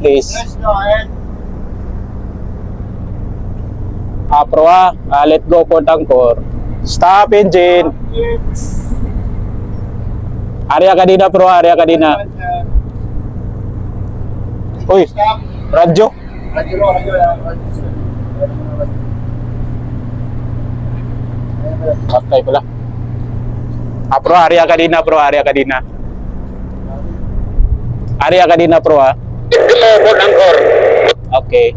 Please. Let's go ahead. Apro ah. Ah, let go for Angkor. Stop engine. Area kanina pro, area kanina. Uy, radyo. Radyo radyo. Radyo. Pala. Ah, pro, area kanina pro, area kanina. Area kanina pro ah. Port Angkor. Okay.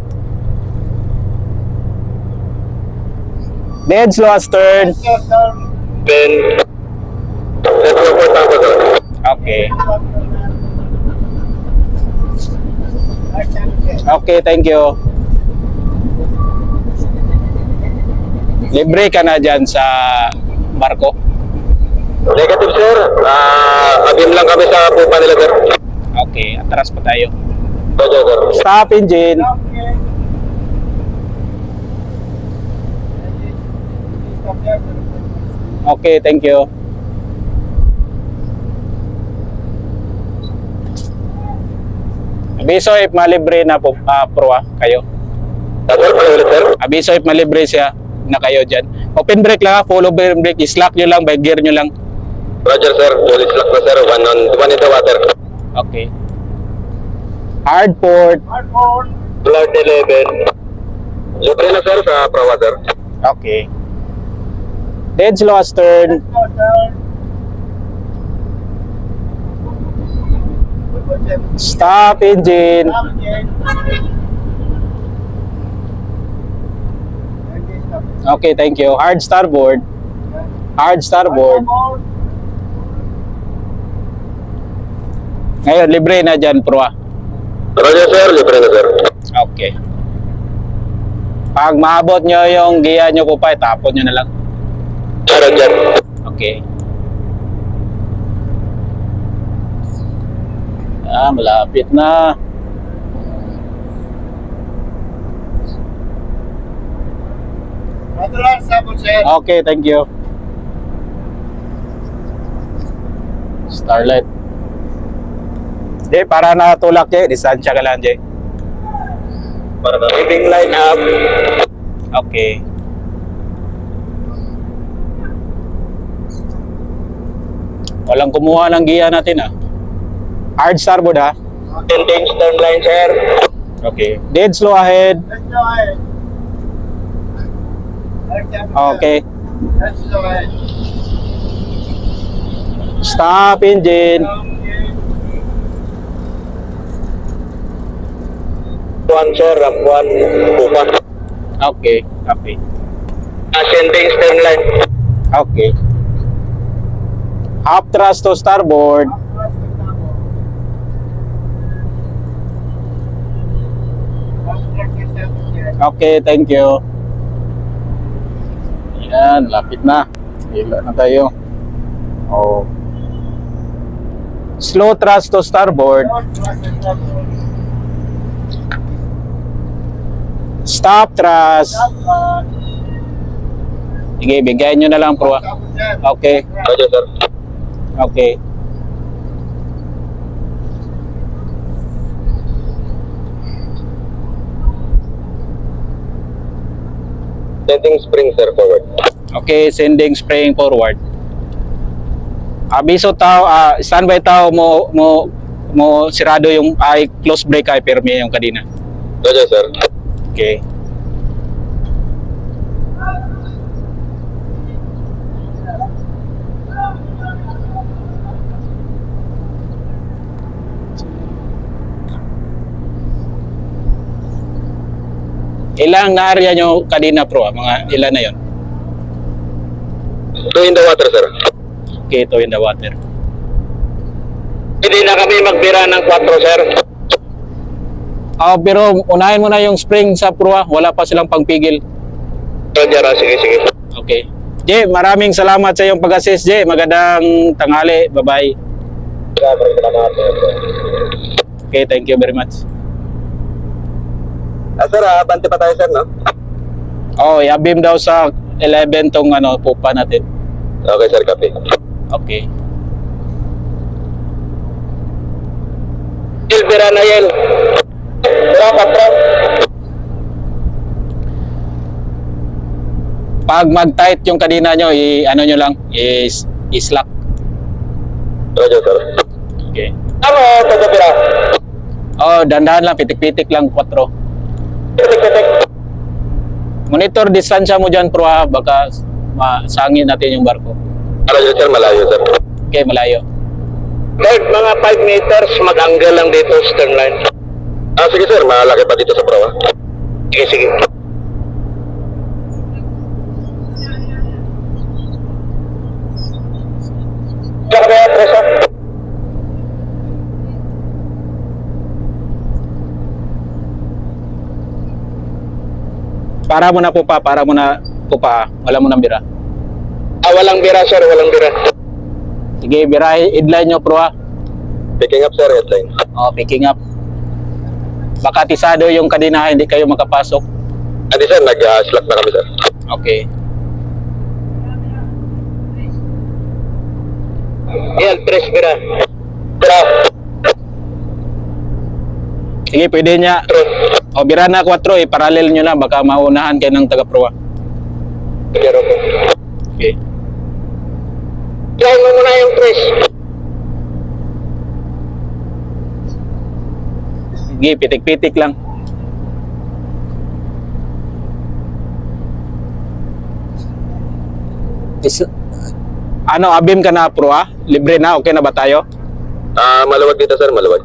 Dead slow as turn. Then. Okay. Okay, thank you. Libre ka na dyan sa barko? Negative sir. Ah, abim lang kami sa pupa nila sir. Okay, atras pa tayo. Stop engine. Okay, thank you. Abiso if malibre na po, ah, pro ah, kayo. Ah. Abiso if malibre siya na kayo dyan. Open brake lang ha, full open brake, slack nyo lang, by gear nyo lang. Roger sir. Fully slack na sir. One on, one in the water. Okay. Hard port. Blood 11. Libre na sir sa Prawa sir. Okay. Dead slow turn. Stop engine. Okay, thank you. Hard starboard. Hard starboard. Ngayon, libre na dyan, pro ah. Roger sir. Libre na sir. Okay. Pag maabot nyo yung giya nyo po pa, tapon nyo na lang. Roger. Okay. Ah, malapit na. Okay, thank you. Starlight. Jay, para natulak Jay. Distansya ka lang Jay. Para na. Living line up. Okay. Walang kumuha ng giya natin ah. Hard starboard ah. Ending stern line sir. Okay. Dead slow ahead. Okay. Stop engine. One sir. One. Pupa. Okay. Okay. Ascending stern line. Okay. Half thrust to starboard. Okay, thank you. Yan, lapit na. Hila na tayo. Oh. Slow thrust to starboard. Stop thrust. Sige, bigyan nyo na lang ah. Okay, Roger sir. okay. Sending spring sir forward. Okay, sending spraying forward. Abiso tao, ah, standby tao mo mo mo sirado yung ay close brake ay permi yung kanina. Roger sir. Okay. Ilang na area nyo kanina pro? Mga ilan na yon? Two in the water sir. Okay, ito in the water. Hindi na kami magbira ng 4 sir. Ah, pero unahin mo na yung spring sa pro. ah. Wala pa silang pangpigil. Roger ah. Sige sige. Okay. Jay, maraming salamat sa iyong pag-assist, Jay. Magandang tanghali. Bye-bye. Salamat. Okay, thank you very much. Ah, sir, ah, bante pa tayo sir, no? Oh, i-beam daw sa 11 tong ano, pupa natin. Okay sir, copy. Okay. Yel, bira Pag mag-tight yung kadena nyo, i ano nyo lang, is i-slack. Roger, sir. Okay. Ano, pagkapira? Oh, dandahan lang, pitik-pitik lang 4. Pitik-pitik. Monitor distansya mo dyan, pro ha, baka masangin natin yung barko. Roger, sir. Malayo, sir. Okay, malayo. Kahit mga 5 meters, mag-angle lang dito, stern line. Ah, sige, sir. Malaki pa dito sa proa. Sige, sige. Para mo na po pa, para mo na po pa, wala mo nang bira. Ah, walang bira, sir. Walang bira. Sige, bira, headline nyo, pro ha. Picking up, sir. Headline. Oh, picking up. Baka tisado yung kadena, hindi kayo makapasok. Andi, sir. Nag-slack na kami, sir. Okay. Yan, tres bira. Bira. Sige, pwede niya. O, bira na 4, eh, parallel nyo na, baka maunahan kayo ng taga-pro ha. Zero po. Okay. Try mo muna yung tres. Sige, pitik-pitik lang. Is, ano, abim ka na, pro ha? Libre na, okay na ba tayo? Ah, maluwag dito, sir. Maluwag.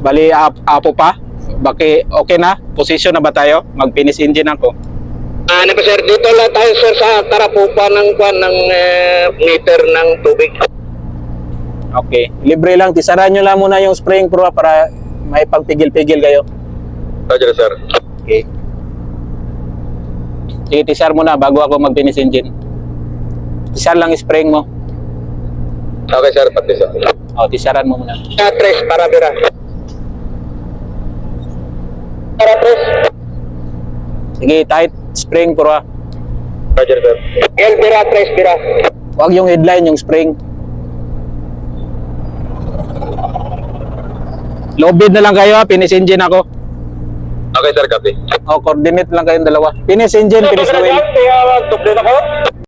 Bali, ap, apo pa? Baki, okay na? Position na ba tayo? Mag-finish engine ako. Ah, pa, sir? Dito lang tayo, sir, sa tarapupa ng kwan ng eh, meter ng tubig. Okay. Libre lang. Tisaran nyo lang muna yung spring pro para may pagpigil-pigil kayo. Roger, sir. Okay. Sige, tisar mo na bago ako mag-finish engine. Tisar lang spring mo. Okay, sir. Pati, sir. O, tisaran mo muna. Ah, tres, para bira. Para tres. Sige, tight spring ha. Roger, sir. Yan, bira, tres, bira. Huwag yung headline, yung spring. Low bid na lang kayo ha, finish engine ako. Okay, sir. Copy. O, coordinate lang kayong dalawa. Finish engine, finish wheel. Tublin ako.